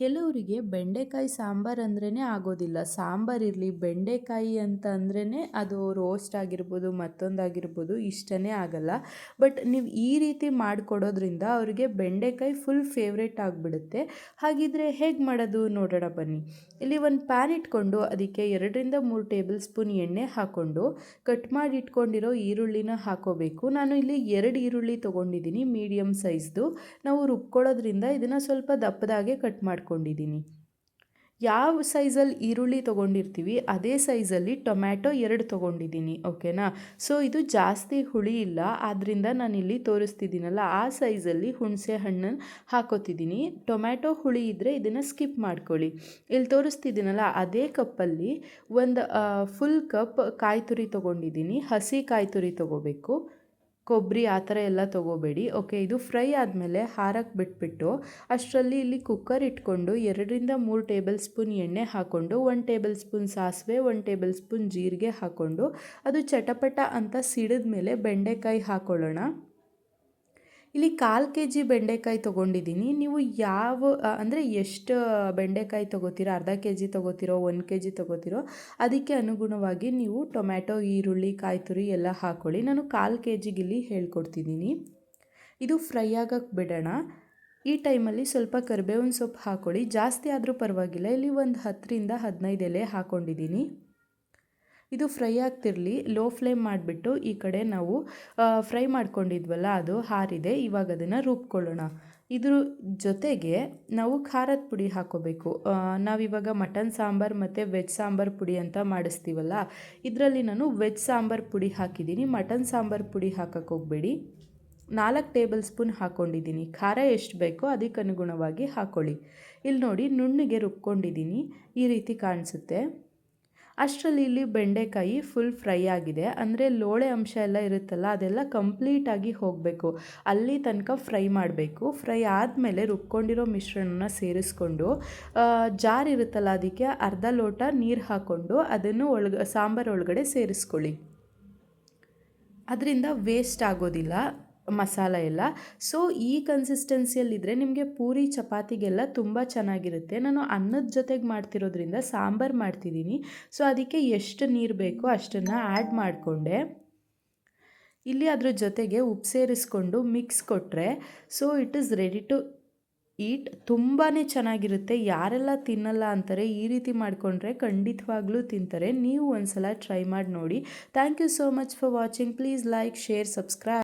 ಕೆಲವರಿಗೆ ಬೆಂಡೆಕಾಯಿ ಸಾಂಬಾರು ಅಂದ್ರೇ ಆಗೋದಿಲ್ಲ. ಸಾಂಬಾರು ಇರಲಿ, ಬೆಂಡೆಕಾಯಿ ಅಂತ ಅಂದ್ರೇ ಅದು ರೋಸ್ಟ್ ಆಗಿರ್ಬೋದು, ಮತ್ತೊಂದಾಗಿರ್ಬೋದು, ಇಷ್ಟನೇ ಆಗಲ್ಲ. ಬಟ್ ನೀವು ಈ ರೀತಿ ಮಾಡಿಕೊಡೋದ್ರಿಂದ ಅವರಿಗೆ ಬೆಂಡೆಕಾಯಿ ಫುಲ್ ಫೇವ್ರೇಟ್ ಆಗಿಬಿಡುತ್ತೆ. ಹಾಗಿದ್ರೆ ಹೇಗೆ ಮಾಡೋದು ನೋಡೋಣ ಬನ್ನಿ. ಇಲ್ಲಿ ಒಂದು ಪ್ಯಾನ್ ಇಟ್ಕೊಂಡು ಅದಕ್ಕೆ ಎರಡರಿಂದ ಮೂರು ಟೇಬಲ್ ಸ್ಪೂನ್ ಎಣ್ಣೆ ಹಾಕ್ಕೊಂಡು ಕಟ್ ಮಾಡಿ ಇಟ್ಕೊಂಡಿರೋ ಈರುಳ್ಳಿನ ಹಾಕೋಬೇಕು. ನಾನು ಇಲ್ಲಿ ಎರಡು ಈರುಳ್ಳಿ ತೊಗೊಂಡಿದ್ದೀನಿ ಮೀಡಿಯಮ್ ಸೈಜ್ದು ನಾವು ರುಬ್ಕೊಳ್ಳೋದ್ರಿಂದ ಇದನ್ನು ಸ್ವಲ್ಪ ದಪ್ಪದಾಗೆ ಕಟ್ ಮಾಡ್ಕೊಂಡಿದ್ದೀನಿ. ಯಾವ ಸೈಜಲ್ಲಿ ಈರುಳ್ಳಿ ತೊಗೊಂಡಿರ್ತೀವಿ, ಅದೇ ಸೈಜಲ್ಲಿ ಟೊಮ್ಯಾಟೊ ಎರಡು ತೊಗೊಂಡಿದ್ದೀನಿ, ಓಕೆನಾ? ಸೊ, ಇದು ಜಾಸ್ತಿ ಹುಳಿ ಇಲ್ಲ ಆದ್ದರಿಂದ ನಾನಿಲ್ಲಿ ತೋರಿಸ್ತಿದ್ದೀನಲ್ಲ, ಆ ಸೈಜಲ್ಲಿ ಹುಣಸೆ ಹಣ್ಣನ್ನು ಹಾಕೋತಿದ್ದೀನಿ. ಟೊಮ್ಯಾಟೊ ಹುಳಿ ಇದ್ದರೆ ಇದನ್ನು ಸ್ಕಿಪ್ ಮಾಡ್ಕೊಳ್ಳಿ. ಇಲ್ಲಿ ತೋರಿಸ್ತಿದ್ದೀನಲ್ಲ, ಅದೇ ಕಪ್ಪಲ್ಲಿ ಒಂದು ಫುಲ್ ಕಪ್ ಕಾಯಿ ತುರಿ ತೊಗೊಂಡಿದ್ದೀನಿ, ಹಸಿ ಕಾಯಿ ತುರಿ ತೊಗೋಬೇಕು. ಕೊಬ್ಬರಿ ಆ ಥರ ಎಲ್ಲ ತೊಗೋಬೇಡಿ. ಓಕೆ, ಇದು ಫ್ರೈ ಆದಮೇಲೆ ಹಾರಕ್ಕೆ ಬಿಟ್ಬಿಟ್ಟು ಅಷ್ಟರಲ್ಲಿ ಇಲ್ಲಿ ಕುಕ್ಕರ್ ಇಟ್ಕೊಂಡು ಎರಡರಿಂದ ಮೂರು ಟೇಬಲ್ ಸ್ಪೂನ್ ಎಣ್ಣೆ ಹಾಕ್ಕೊಂಡು ಒಂದು ಟೇಬಲ್ ಸ್ಪೂನ್ ಸಾಸಿವೆ, ಒಂದು ಟೇಬಲ್ ಸ್ಪೂನ್ ಜೀರಿಗೆ ಹಾಕ್ಕೊಂಡು ಅದು ಚಟಪಟ ಅಂತ ಸಿಡಿದ ಮೇಲೆ ಬೆಂಡೆಕಾಯಿ ಹಾಕ್ಕೊಳ್ಳೋಣ ಇಲ್ಲಿ ಕಾಲು ಕೆ ಜಿ ಬೆಂಡೆಕಾಯಿ ತೊಗೊಂಡಿದ್ದೀನಿ. ನೀವು ಯಾವ ಅಂದರೆ ಎಷ್ಟು ಬೆಂಡೆಕಾಯಿ ತೊಗೋತೀರೋ, ಅರ್ಧ ಕೆ ಜಿ ತೊಗೋತಿರೋ, ಒಂದು ಕೆ ಜಿ ತೊಗೋತಿರೋ, ಅದಕ್ಕೆ ಅನುಗುಣವಾಗಿ ನೀವು ಟೊಮ್ಯಾಟೊ, ಈರುಳ್ಳಿ ಕಾಯಿ ತುರಿ ಎಲ್ಲ ಹಾಕ್ಕೊಳ್ಳಿ ನಾನು ಕಾಲು ಕೆ ಜಿಗೆ ಇಲ್ಲಿ ಹೇಳ್ಕೊಡ್ತಿದ್ದೀನಿ. ಇದು ಫ್ರೈ ಆಗೋಕ್ಕೆ ಬಿಡೋಣ. ಈ ಟೈಮಲ್ಲಿ ಸ್ವಲ್ಪ ಕರಿಬೇವಿನ ಸೊಪ್ಪು ಹಾಕ್ಕೊಳ್ಳಿ ಜಾಸ್ತಿ ಆದರೂ ಪರವಾಗಿಲ್ಲ. ಇಲ್ಲಿ ಒಂದು ಹತ್ತರಿಂದ ಹದಿನೈದು ಎಲೆ ಹಾಕ್ಕೊಂಡಿದ್ದೀನಿ ಇದು ಫ್ರೈ ಆಗ್ತಿರಲಿ, ಲೋ ಫ್ಲೇಮ್ ಮಾಡಿಬಿಟ್ಟು ಈ ಕಡೆ ನಾವು ಫ್ರೈ ಮಾಡ್ಕೊಂಡಿದ್ವಲ್ಲ, ಅದು ಹಾರಿದೆ, ಇವಾಗ ಅದನ್ನು ರುಬ್ಕೊಳ್ಳೋಣ. ಇದ್ರ ಜೊತೆಗೆ ನಾವು ಖಾರದ ಪುಡಿ ಹಾಕೋಬೇಕು. ನಾವಿವಾಗ ಮಟನ್ ಸಾಂಬಾರು ಮತ್ತು ವೆಜ್ ಸಾಂಬಾರು ಪುಡಿ ಅಂತ ಮಾಡಿಸ್ತೀವಲ್ಲ, ಇದರಲ್ಲಿ ನಾನು ವೆಜ್ ಸಾಂಬಾರು ಪುಡಿ ಹಾಕಿದ್ದೀನಿ. ಮಟನ್ ಸಾಂಬಾರು ಪುಡಿ ಹಾಕಕ್ಕೆ ಹೋಗಬೇಡಿ. ನಾಲ್ಕು ಟೇಬಲ್ ಸ್ಪೂನ್ ಹಾಕ್ಕೊಂಡಿದ್ದೀನಿ ಖಾರ ಎಷ್ಟು ಬೇಕೋ ಅದಕ್ಕೆ ಅನುಗುಣವಾಗಿ ಹಾಕ್ಕೊಳ್ಳಿ ಇಲ್ಲಿ ನೋಡಿ ನುಣ್ಣಗೆ ರುಬ್ಕೊಂಡಿದ್ದೀನಿ. ಈ ರೀತಿ ಕಾಣಿಸುತ್ತೆ. ಅಷ್ಟರಲ್ಲಿ ಇಲ್ಲಿ ಬೆಂಡೆಕಾಯಿ ಫುಲ್ ಫ್ರೈ ಆಗಿದೆ. ಅಂದರೆ ಲೋಳೆ ಅಂಶ ಎಲ್ಲ ಇರುತ್ತಲ್ಲ, ಅದೆಲ್ಲ ಕಂಪ್ಲೀಟಾಗಿ ಹೋಗಬೇಕು. ಅಲ್ಲಿ ತನಕ ಫ್ರೈ ಮಾಡಬೇಕು. ಫ್ರೈ ಆದಮೇಲೆ ರುಬ್ಕೊಂಡಿರೋ ಮಿಶ್ರಣನ ಸೇರಿಸ್ಕೊಂಡು ಜಾರ್ ಇರುತ್ತಲ್ಲ ಅದಕ್ಕೆ ಅರ್ಧ ಲೋಟ ನೀರು ಹಾಕ್ಕೊಂಡು ಅದನ್ನು ಒಳಗ, ಸಾಂಬಾರು ಒಳಗಡೆ ಸೇರಿಸ್ಕೊಳ್ಳಿ. ಅದರಿಂದ ವೇಸ್ಟ್ ಆಗೋದಿಲ್ಲ. ಮಸಾಲ ಎಲ್ಲ. ಸೊ ಈ ಕನ್ಸಿಸ್ಟೆನ್ಸಿಯಲ್ಲಿದ್ದರೆ ನಿಮಗೆ ಪೂರಿ, ಚಪಾತಿಗೆಲ್ಲ ತುಂಬ ಚೆನ್ನಾಗಿರುತ್ತೆ. ನಾನು ಅನ್ನದ ಜೊತೆಗೆ ಮಾಡ್ತಿರೋದ್ರಿಂದ ಸಾಂಬಾರು ಮಾಡ್ತಿದ್ದೀನಿ ಸೊ ಅದಕ್ಕೆ ಎಷ್ಟು ನೀರು ಬೇಕೋ ಅಷ್ಟನ್ನು ಆ್ಯಡ್ ಮಾಡಿಕೊಂಡೆ. ಇಲ್ಲಿ ಅದ್ರ ಜೊತೆಗೆ ಉಪ್ಪು ಸೇರಿಸ್ಕೊಂಡು ಮಿಕ್ಸ್ ಕೊಟ್ಟರೆ so it is ready to eat ತುಂಬಾ ಚೆನ್ನಾಗಿರುತ್ತೆ. ಯಾರೆಲ್ಲ ತಿನ್ನಲ್ಲ ಅಂತಾರೆ, ಈ ರೀತಿ ಮಾಡಿಕೊಂಡ್ರೆ ಖಂಡಿತವಾಗ್ಲೂ ತಿಂತಾರೆ. ನೀವು ಒಂದ್ಸಲ ಟ್ರೈ ಮಾಡಿ ನೋಡಿ. Thank you so much for watching please like share subscribe